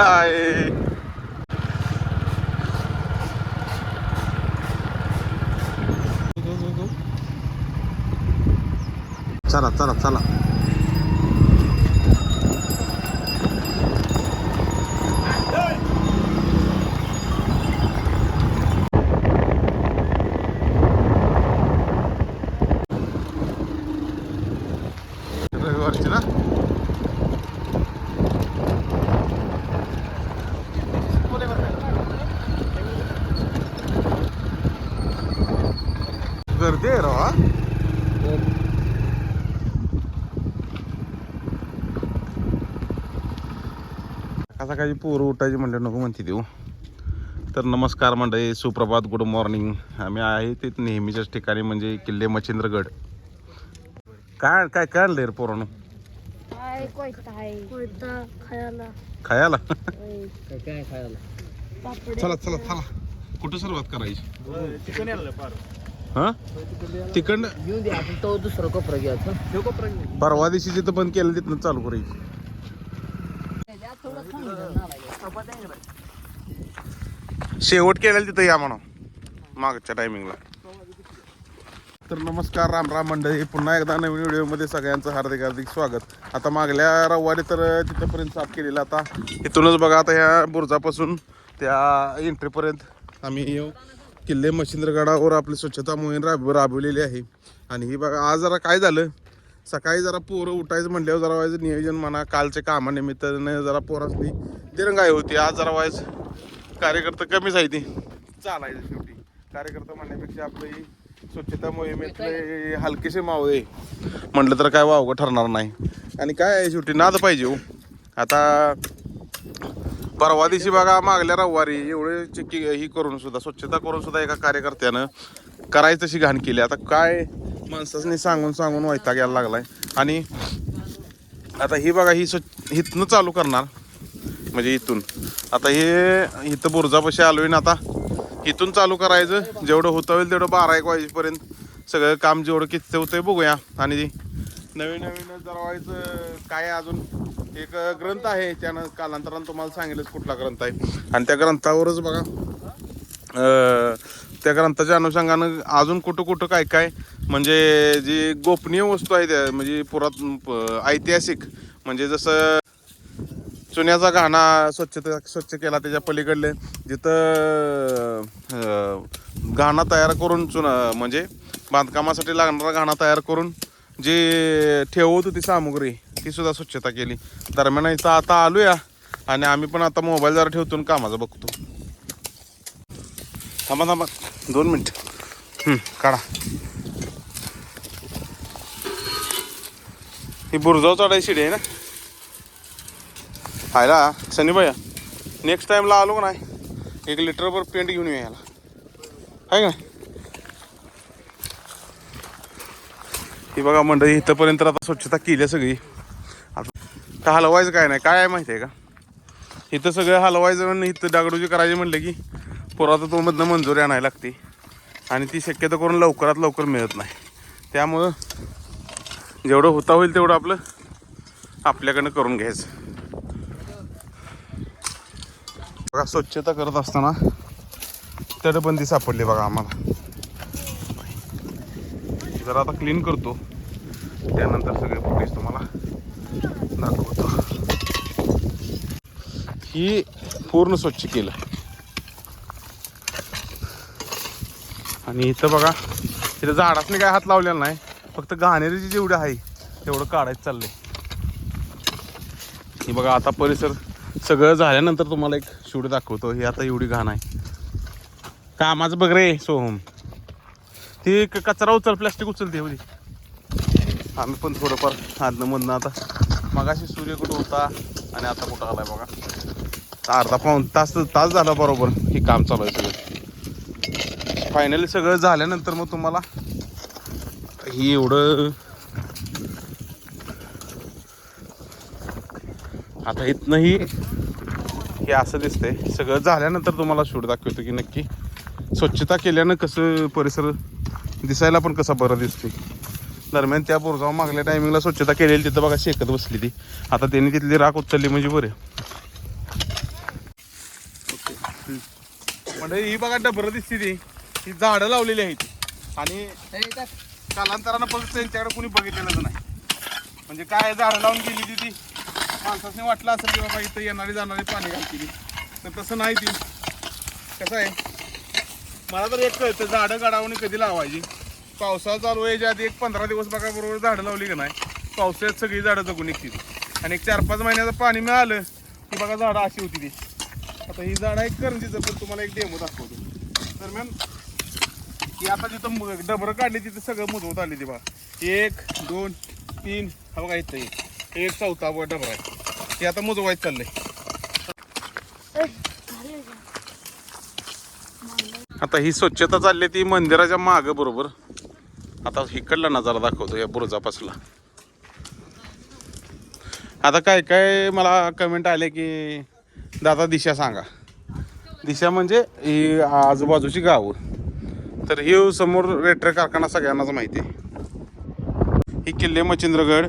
हाय चला चला चला रविवारची ना गर्दी आहे राव हा? सकाळ पोरं उठायची म्हणलं नको म्हणते देऊ. तर नमस्कार मंडळी सुप्रभात गुड मॉर्निंग आम्ही आहे ते नेहमीच्याच ठिकाणी म्हणजे किल्ले मच्छिंद्रगड. काय काय काय रे पोरानं? कोयता खायला. खायला? काय काय खायला? पापड. चला चला चला. कुठं सुरुवात करायची? हा? तिकडनं घेऊन दे आपण तो दुसरं कोपरा घ्यायचं परवा दिवशी जिथं बंद केलं तिथनं चालू करायची. शेवट केलेलं तिथं या म्हणा मागच्या टायमिंगला तर नमस्कार राम राम मंडळी. पुन्हा एकदा नवीन व्हिडिओमध्ये सगळ्यांचं हार्दिक हार्दिक स्वागत. आता मागल्या रविवारी तर तिथंपर्यंत साफ केलेलं. आता इथूनच बघा आता ह्या बुर्जापासून त्या एंट्रीपर्यंत आम्ही येऊ. किल्ले मच्छिंद्रगडावर आपली स्वच्छता मोहीम राब राबवलेली आहे. आणि ही बघा आज जरा काय झालं? सकाळी जरा पोरं उठायचं म्हटल्यावर जरा व्हायचं नियोजन म्हणा कालच्या कामानिमित्तानं जरा पोरासनी दिरंगाई होती. आज जरा व्हायचं कार्यकर्ता कमीच आहे ती. चालायचं शेवटी. कार्यकर्ता म्हणण्यापेक्षा आपली स्वच्छता मोहिमेतले हलकेसे मावळे म्हटलं तर काय वावगं ठरणार नाही. आणि काय शेवटी? नाद पाहिजे हो. आता परवा दिवशी बघा मागल्या रविवारी एवढे चिक्की ही करून सुद्धा स्वच्छता करून सुद्धा एका कार्यकर्त्यानं करायची तशी घाण केली. आता काय माणसाने सांगून सांगून वैताग यायला लागलाय. आणि आता ही बघा ही स्वच्छ इथनं चालू करणार. म्हणजे इथून. आता हे इथं बुर्जापाशी आलो ना आता. इथून चालू करायचं. जेवढं होतं होईल तेवढं बारा एक वाजेपर्यंत सगळं काम जेवढं किती होतं बघूया. आणि नवीन नवीन जरा व्हायचं. काय अजून? एक ग्रंथ आहे त्यानं कालांतरानं तुम्हाला सांगितलंच कुठला ग्रंथ आहे. आणि त्या ग्रंथावरच बघा त्या ग्रंथाच्या अनुषंगानं अजून कुठं कुठं काय काय म्हणजे जी गोपनीय वस्तू आहे त्या म्हणजे पुरात प- ऐतिहासिक म्हणजे जसं चुन्याचा घाणा स्वच्छता स्वच्छ केला त्याच्या पलीकडले जिथं अं, घाणा तयार करून चुना म्हणजे बांधकामासाठी लागणारा घाणा तयार करून जे ठेवत होती सामुग्री ती सुद्धा स्वच्छता केली. दरम्यान इथं आता आलूया आणि आम्ही पण आता मोबाईल जरा ठेवतो आणि कामाचं बघतो. थांबा थांबा. दोन मिनिट. काढा. ही बुरजाव चढायची शिडी आहे ना? हायला सनी भैया नेक्स्ट टाइमला आलो का नाही? एक लिटरभर पेंट घेऊन येऊ याला. आहे का ती बघा मंडळी इथंपर्यंत आता स्वच्छता केली आहे सगळी. आता का हलवायचं काय नाही काय आहे माहिती आहे का? इथं सगळं हलवायचं म्हणून इथं डागडूजी करायची म्हणलं की पुरातत्वमधनं मंजुरी आणायला लागते. आणि ती शक्यतो करून लवकरात लवकर मिळत नाही. त्यामुळं जेवढं होता होईल तेवढं आपलं आपल्याकडनं करून घ्यायचं. बघा स्वच्छता करत असताना तटबंदी सापडली बघा आम्हाला. जरा आता क्लीन करतो. त्यानंतर सगळे फुटेज तुम्हाला दाखवतो. ही पूर्ण स्वच्छ केलं. आणि इथं बघा इथं झाडासने काय हात लावलेला नाही फक्त घाणेरीची जेवढं आहे तेवढं काढायचं चाललंय. हे बघा आता परिसर सगळं झाल्यानंतर तुम्हाला एक शूट दाखवतो. ही आता एवढी घाण आहे. कामाचं बघ रे सोहम. ते कचरा उचल प्लास्टिक उचलते एवढी. आम्ही पण थोडंफार आदनं मधनं आता. मगाशी सूर्य कुठं होता आणि आता कुठं आलाय बघा. अर्धा पाऊन तास तास झाला बरोबर. हे काम चालू आहे सगळं. फायनली सगळं झाल्यानंतर मग तुम्हाला ही एवढं आता इथनंही हे असं दिसतंय. सगळं झाल्यानंतर तुम्हाला शूट दाखवतो की नक्की. स्वच्छता केल्यानं कसं परिसर दिसायला पण कसा बरं दिसते दरम्यान त्या बोरगाव मागल्या टायमिंगला स्वच्छता केलेली तिथं बघा शेकत बसली ती. आता त्यांनी तिथली राख उचलली म्हणजे बरे म्हणजे ही बघा डबरं दिसते ती. ही झाडं लावलेली आहेत. आणि कालांतरानं पण त्यांच्याकडे कोणी बघितलेलं नाही. म्हणजे काय झाडं लावून गेली ती ती. माणसाने वाटलं असेल की बाबा इथं येणारी जाणारी पाणी घालतील. तर तसं नाही ती. कसं आहे? मला तर एक कळतं झाडं गाडावून कधी लावायची? पावसाळा चालू यायच्या आधी एक पंधरा दिवस बघा बरोबर झाडं लावली का नाही? पावसाळ्यात सगळी झाडं जगून निघतील. आणि एक चार पाच महिन्याचं पाणी मिळालं की बघा झाडं अशी होती ती. आता ही झाडं एक करंजीचं पण तुम्हाला एक डेमो दाखवतो. दरम्यान ही आता जिथं डबरं काढली तिथं सगळं मुजवत आली ती बघा. एक दोन तीन हा बघा इथं एक. एक चौथा डबर डबरा आहे ते आता मुजवायचं चाललंय. आता ही स्वच्छता चालली ती मंदिराच्या मागं बरोबर. आता इकडला नजारा दाखवतो या बुरुजापासला. आता काय काय मला कमेंट आले की दादा दिशा सांगा. दिशा म्हणजे ही आजूबाजूची गावं. तर ही समोर रेटर कारखाना सगळ्यांनाच माहिती आहे. ही किल्ले मच्छिंद्रगड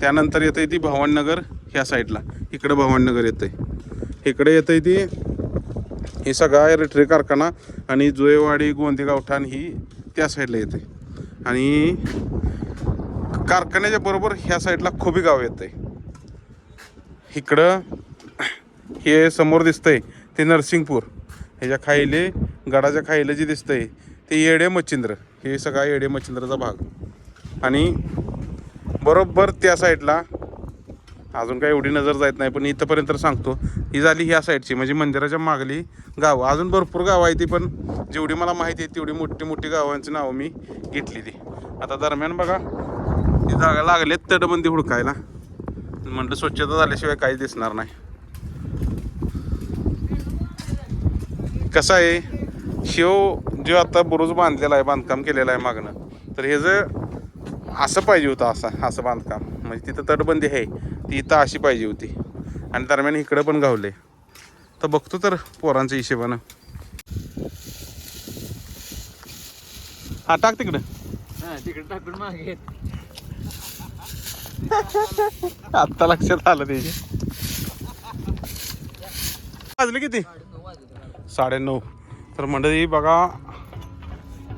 त्यानंतर येते ती भवाननगर ह्या साईडला. इकडं भवाननगर येते इकडे आहे ती हे सगळा रेटरी कारखाना आणि जुळेवाडी गोंदेगावठाण ही त्या साईडला येते. आणि कारखान्याच्या बरोबर ह्या साईडला खोबीगाव येते. इकडं हे समोर दिसतंय ते नरसिंगपूर. ह्याच्या खाईले गडाच्या खाईले जे दिसतंय ते येडे मच्छिंद्र. हे सगळा येडे मच्छिंद्राचा भाग. आणि बरोबर त्या साईडला अजून काही एवढी नजर जात नाही पण इथंपर्यंत सांगतो. ही झाली ह्या साईडची म्हणजे मंदिराच्या मागली गावं. अजून भरपूर गावं आहे ती पण जेवढी मला माहिती आहे तेवढी मोठी मोठी गावांची नावं मी घेतली ती आता दरम्यान बघा ती जागा लागलेत तटबंदी हुडकायला. म्हटलं स्वच्छता झाल्याशिवाय काही दिसणार नाही. कसं आहे शिव जो आता बुरुज बांधलेला आहे बांधकाम केलेलं आहे मागणं तर हे जर असं पाहिजे होतं असं असं बांधकाम. म्हणजे तिथं तटबंदी आहे. ती इथं अशी पाहिजे होती. आणि दरम्यान इकडं पण गावले तर बघतो तर पोरांच्या हिशेबानं. हा टाक तिकडं. हा तिकडे टाकून मागे आत्ता लक्षात आलं ते. वाजले किती? साडेनऊ. तर मंडळी बघा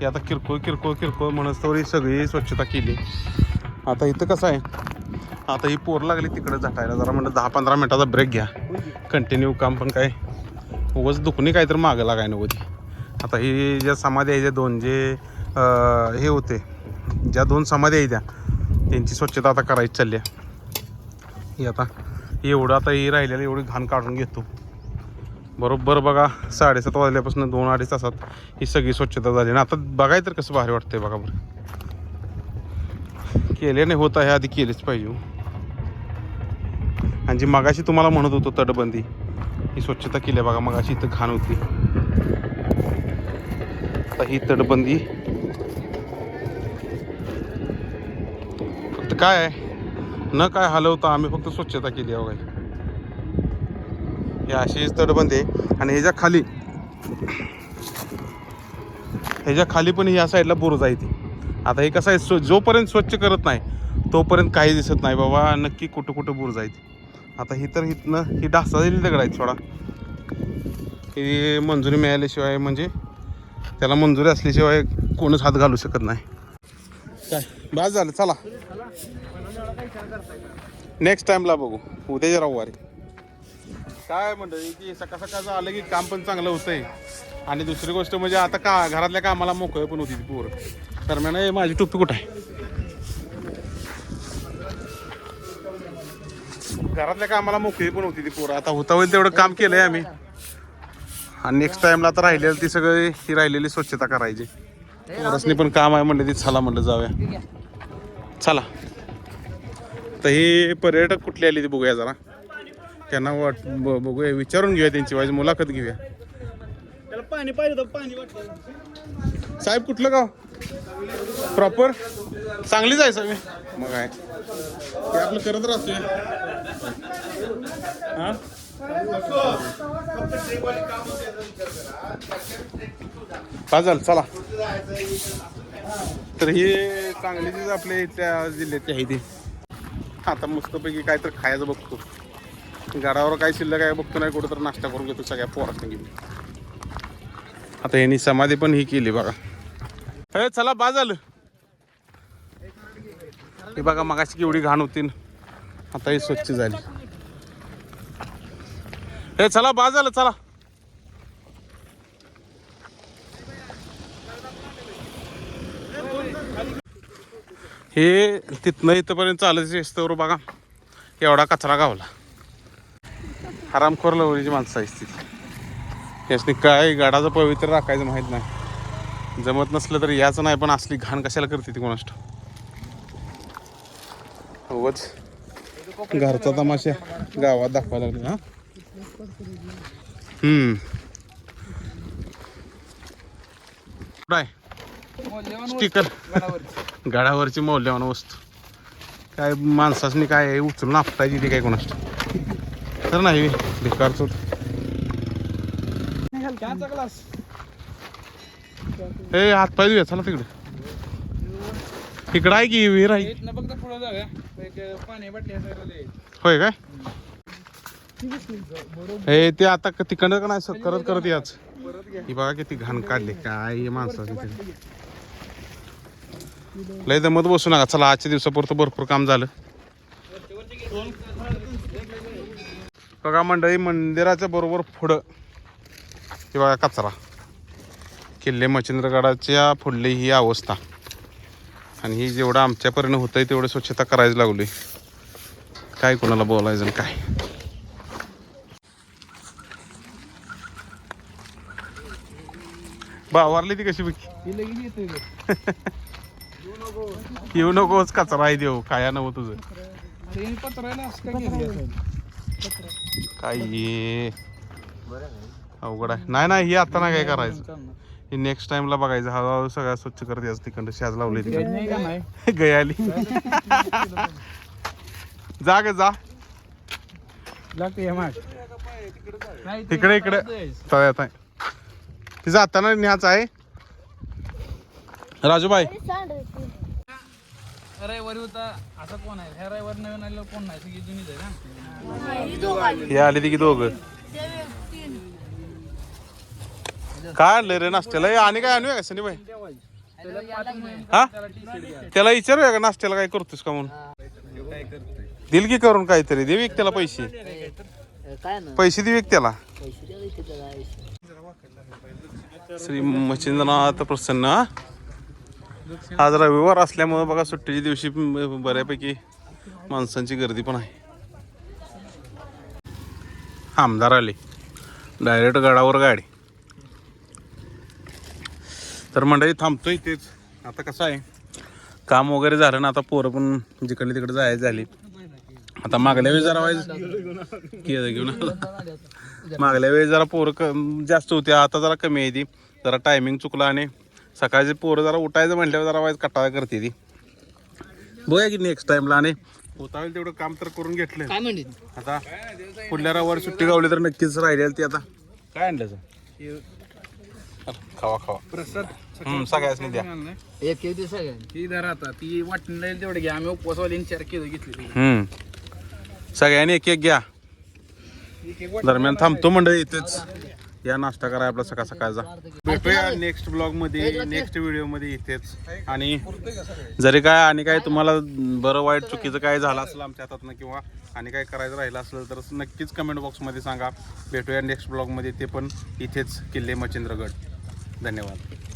हे आता किरकोळ किरकोळ किरकोळ म्हणत सगळी स्वच्छता केली. आता इथं कसं आहे? आता ही पोर लागली तिकडे झटायला. जरा म्हणलं दहा पंधरा मिनिटाचा ब्रेक घ्या. कंटिन्यू काम पण काय. उगच दुखणी काय तर मागं लागाय नव्हती आता ही ज्या समाधी आहे ज्या दोन जे हे होते ज्या दोन समाधी आहे त्या त्यांची स्वच्छता आता करायची चालली आहे. ही आता एवढं आता ही राहिलेलं एवढी घाण काढून घेतो. बरोबर बघा साडेसात वाजल्यापासून दोन अडीच तासात ही सगळी स्वच्छता झाली. आणि आता बघाय तर कसं भारी वाटतंय बघा बरं. केले नाही होत आहे आधी केलेच पाहिजे हो. आणि जी मगाशी तुम्हाला म्हणत होतो तटबंदी. ही स्वच्छता केली आहे बघा मगाशी इथं घाण होती. आता ही तटबंदी. फक्त काय आहे? न काय हलवता आम्ही फक्त स्वच्छता केली आहे बघा ही. अशी तटबंदी आहे. आणि ह्याच्या खाली ह्याच्या खाली पण ह्या साईडला बुरुज आहे ती. आता हे कसं आहे स्व जोपर्यंत स्वच्छ करत नाही तोपर्यंत काही दिसत नाही बाबा. नक्की कुठं कुठं बुरुज आहे आता ही तर इथनं ही डासालेली दगड आहेत थोडा ही मंजुरी मिळाल्याशिवाय म्हणजे त्याला मंजुरी असल्याशिवाय कोणच हात घालू शकत नाही. काय? बस झालं चला. नेक्स्ट टाइमला बघू. उद्याच्या रविवारी काय मंडळी की सकाळ सकाळचं आलं की काम पण चांगलं होतंय. आणि दुसरी गोष्ट म्हणजे आता का घरातल्या कामाला मोकळे पण होती ती पोर. दरम्यान माझी टोपी कुठं आहे? घरातल्या कामाला मोकळी पण होती ती पोरं. आता होता होईल तेवढं काम केलंय आम्ही. आणि नेक्स्ट टाइमला आता राहिलेलं ती सगळी ही राहिलेली स्वच्छता करायची. पोरसनी पण काम आहे म्हणलं ती चला म्हणलं जाऊया. चला. तर ही पर्यटक कुठली आली ती बघूया जरा. त्यांना वाट बघूया विचारून घेऊया त्यांची वाईज मुलाखत घेऊया. पाणी पाहिजे साहेब कुठलं गाव? प्रॉपर चांगलीच आहे सगळी. मग आहे ते आपलं करत राहतोय. हा? झालं चला तर ही चांगलीच आपल्या इथल्या जिल्ह्याची आहे ती. आता मस्तपैकी काय तर खायचं बघतो. गडावर काय शिल्लक आहे बघतो नाही कुठं तर नाश्ता करून घेतो सगळ्या पोरात घेऊन. आता यांनी समाधी पण ही केली बघा. हे चला बा झालं. हे बघा मगाशी केवढी घाण होती न. आता ही स्वच्छ झाली. हे चला बा झालं चला. हे तिथनं इथंपर्यंत चालत रस्त्यावर बघा एवढा कचरा गावला. आरामखोर लवरीची माणसं आहेस ती. त्यासनी काय गाडाचं पवित्र राखायचं माहीत नाही. जमत नसलं तर याचं नाही पण असली घाण कशाला करते ती कोणाष्ट उगाच घरचा तमाशा गावात दाखवायला लागले हा? हम्म. काय स्टिकर. गाडावरची मौल्यवान वस्तू. काय माणसासनी काय आहे, उचलून आपटायची ती काय कोणाष्ट तर नाही बेकारच होत ए हात पाय धुया चला तिकडे. तिकडं आहे की विहीर आहे. न बघता पुढे जाऊया. एक पाणी बाटली असायला होय काय? हे ते आता क- तिकडं का नाही स- करत करत याच. ही बघा किती घाण काढली काय हे माणसाची तरी. लय दमत बसू नका चला आजच्या दिवसापुरतं भरपूर काम झालं. बघा मंडळी मंदिराच्या बरोबर पुढं. हे बघा कचरा. किल्ले मच्छिंद्रगडाच्या पुढली ही अवस्था. आणि ही जेवढं आमच्यापर्यंत होतंय तेवढं स्वच्छता करायला लागली. काय कोणाला बोलायचं काय? बावारली ती कशी बघ. येऊ नकोच कचरा आहे देऊ काय नव तुझं? काय? अवघड आहे. नाही नाही हे आता नाही काय करायचं. हे नेक्स्ट टाइमला बघायचं. हळूहळू सगळ्या स्वच्छ करत याच तिकडं. शाज लावले नाही गयाली जा ग जा. हे माग इकडे इकडे. तळ्यात आहे. ती जाताना न्याच आहे. राजूबाई. रविवारी होता असं कोण आहे? ह्या रविवारी नवीन आलेलं कोण नाही? सगळी जुनीच आहे ना? हे आले. ती की दोघं. काय आणलंय रे नाश्त्याला? आणि काय आणूया का सनी भाई हा? त्याला विचारूया का नाश्त्याला काय करतोस का म्हणून? दिलगी करून काहीतरी देवी एक त्याला पैसे. पैसे देऊ एक त्याला. श्री मच्छिंद्रनाथ प्रसन्न हा? आज रविवार असल्यामुळे बघा सुट्टीच्या दिवशी बऱ्यापैकी माणसांची गर्दी पण आहे. आमदार आले. डायरेक्ट गडावर गाडी. तर मंडळी थांबतोय तेच आता कसं आहे? काम वगैरे झालं ना आता पोरं पण जिकडे तिकडे जायचं झाली. आता मागल्या वेळी जरा वाईज केलं घेऊन आला. मागल्या वेळी जरा पोरं क जास्त होती आता जरा कमी आहे ती. जरा टायमिंग चुकला आणि सकाळचे पोरं जरा उठायचं म्हटल्यावर जरा वाईज कटाळा करते ती. बघूया की नेक्स्ट टाइमला आणि होता होईल तेवढं काम तर करून घेतलं काय म्हणते आता पुढल्या रविवारी सुट्टी गावली तर नक्कीच राहिलेल ती आता. काय आणलं सर? खावा खावा. प्रसाद हम्म, द्या एक दिवस ती आता ती येईल तेवढे घ्या आम्ही उपवासवालीने चार किलो घेतली हम्म. सगळ्यांनी एक एक घ्या दरम्यान थांबतो मंडळी इथेच या नाश्ता करा आपला सकाळ सकाळचा भेटूया नेक्स्ट ब्लॉगमध्ये नेक्स्ट व्हिडिओमध्ये इथेच. आणि जरी काय आणि काय तुम्हाला बरं वाईट चुकीचं काय झालं असेल आमच्या हातात किंवा आणि काय करायचं राहिलं असलं तर नक्कीच कमेंट बॉक्समध्ये सांगा. भेटूया नेक्स्ट ब्लॉगमध्ये ते पण इथेच किल्ले मच्छिंद्रगड. धन्यवाद.